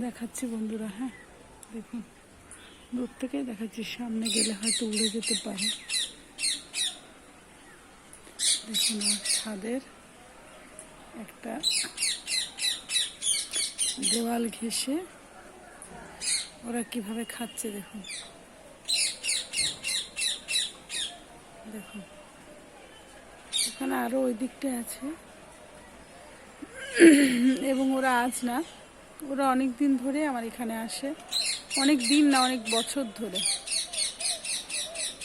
দেখাচ্ছি বন্ধুরা হ্যাঁ? দেখুন, দূর থেকে দেখাচ্ছি, সামনে গেলে হয়তো উড়ে যেতে পারে। দেখুন ছাদের একটা দেওয়াল ঘেঁষে ওরা কীভাবে খাচ্ছে, দেখুন। দেখুন। ওখানে আরও ওই দিকটা আছে। এবং ওরা আজ না, ওরা অনেক দিন ধরে আমার এখানে আসে। অনেক দিন না, অনেক বছর ধরে।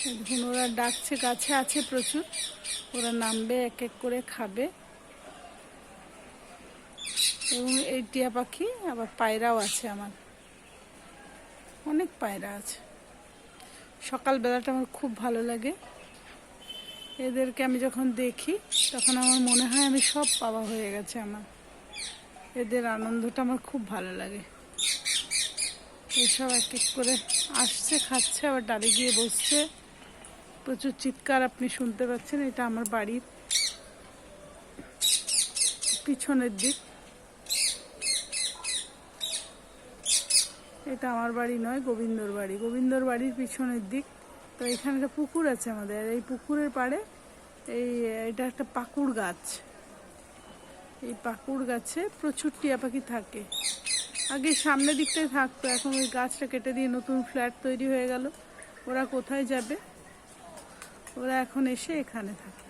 এই দেখুন ওরা ডাকছে গাছে আছে প্রচুর। ওরা নামবে, এক এক করে খাবে। এবং এই টিয়া পাখি, আবার পায়রাও আছে আমার। অনেক পায়রা আছে। সকালবেলাটা আমার খুব ভালো লাগে। এদেরকে আমি যখন দেখি, তখন আমার মনে হয় আমি সব পাওয়া হয়ে গেছে আমার। এদের আনন্দটা আমার খুব ভালো লাগে। এসব এক এক করে আসছে, খাচ্ছে, আবার ডালে গিয়ে বসছে। প্রচুর চিৎকার আপনি শুনতে পাচ্ছেন, এটা আমার বাড়ির পিছনের দিক। এটা আমার বাড়ি নয়, গোবিন্দর বাড়ি। গোবিন্দর বাড়ির পিছনের দিক। তো এখানে একটা পুকুর আছে আমাদের। এই পুকুরের পাড়ে এই, এটা একটা পাকুড় গাছ। এই পাকুড় গাছে প্রচুর টিয়া পাখি থাকে। আগে সামনের দিকটায় থাকতো, এখন ওই গাছটা কেটে দিয়ে নতুন ফ্ল্যাট তৈরি হয়ে গেল। ওরা কোথায় যাবে? ওরা এখন এসে এখানে থাকে।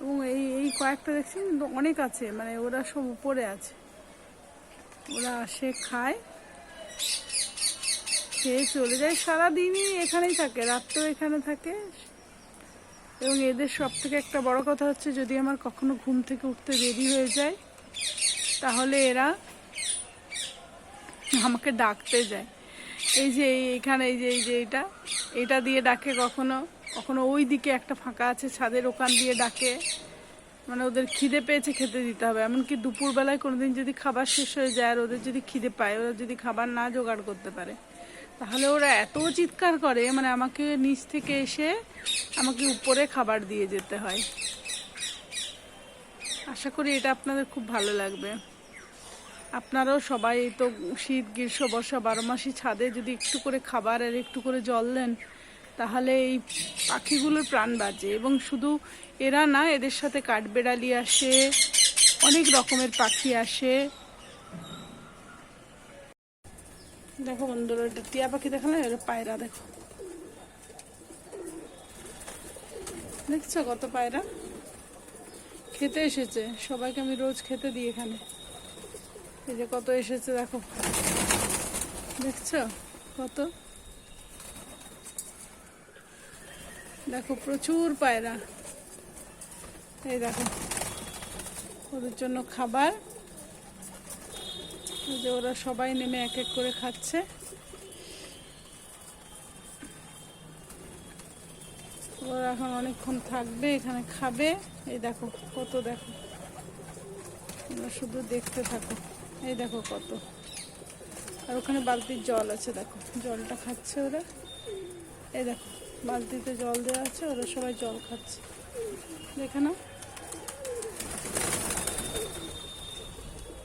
এবং এই এই কয়েকটা দেখছি কিন্তু অনেক আছে মানে ওরা সব উপরে আছে। ওরা আসে, খায়। খেয়ে চলে যায় সারাদিনই এখানেই থাকে, রাত্রেও এখানে থাকে। এবং এদের সব থেকে একটা বড় কথা হচ্ছে, যদি আমার কখনো ঘুম থেকে উঠতে দেরি হয়ে যায়, তাহলে এরা আমাকে ডাকতে যায়। এই যে এই- এইখানে এই যে এই যে এটা এটা দিয়ে ডাকে কখনো কখনো ওই দিকে একটা ফাঁকা আছে, ছাদের ওখান দিয়ে ডাকে। মানে ওদের খিদে পেয়েছে খেতে দিতে হবে, এমনকি দুপুরবেলায় কোনোদিন যদি খাবার শেষ হয়ে যায় আর ওদের যদি খিদে পায়, ওরা যদি খাবার না জোগাড় করতে পারে। তাহলে ওরা এত চিৎকার করে মানে আমাকে নিচ থেকে এসে আমাকে উপরে খাবার দিয়ে যেতে হয়। আশা করি এটা আপনাদের খুব ভালো লাগবে। আপনারাও সবাই তো শীত গ্রীষ্ম বর্ষা বারো মাসি ছাদে যদি একটু করে খাবার আর একটু করে জল দেন, তাহলে এই পাখিগুলোর প্রাণ বাজে এবং শুধু এরা না, এদের সাথে কাঠবেড়ালি আসে, অনেক রকমের পাখি আসে। দেখো বন্ধুরা, এটা টিয়া পাখি দেখালে এটা পায়রা দেখো। দেখছ কত পায়রা? খেতে এসেছে, সবাইকে আমি রোজ খেতে দিই এখানে। এই যে কত এসেছে, দেখো। দেখছ কত? দেখো প্রচুর পায়রা। এই দেখো, ওদের জন্য খাবার। যে ওরা সবাই নেমে এক এক করে খাচ্ছে। ওরা এখন অনেকক্ষণ থাকবে, এখানে খাবে। এই দেখো কত দেখো। তোমরা শুধু দেখতে থাকো। এই দেখো কত। আর ওখানে বালতির জল আছে, দেখো। জলটা খাচ্ছে ওরা। এই দেখো, বালতিতে জল দেওয়া আছে, ওরা সবাই জল খাচ্ছে। দেখে নাও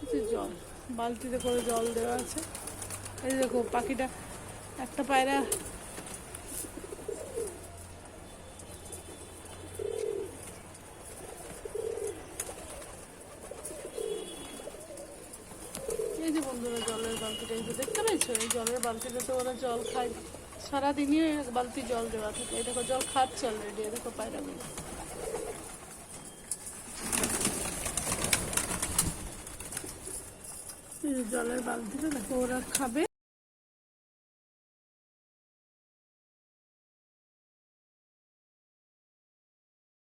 এই যে জল বালতিতে করে জল দেওয়া আছে। এই দেখো পাখিটা, একটা পায়রা। এই যে বন্ধুরা, জলের বালতিটা, এই যে দেখতে পেয়েছ? এই জলের বালতিতে তো ওরা জল খায়। সারাদিনই এক বালতি জল দেওয়া থাকে। এই দেখো, জল খাচ্ছে অলরেডি এই দেখো পায়রাগুলো এই যে জলের বালতিটা দেখো ওরা খাবে।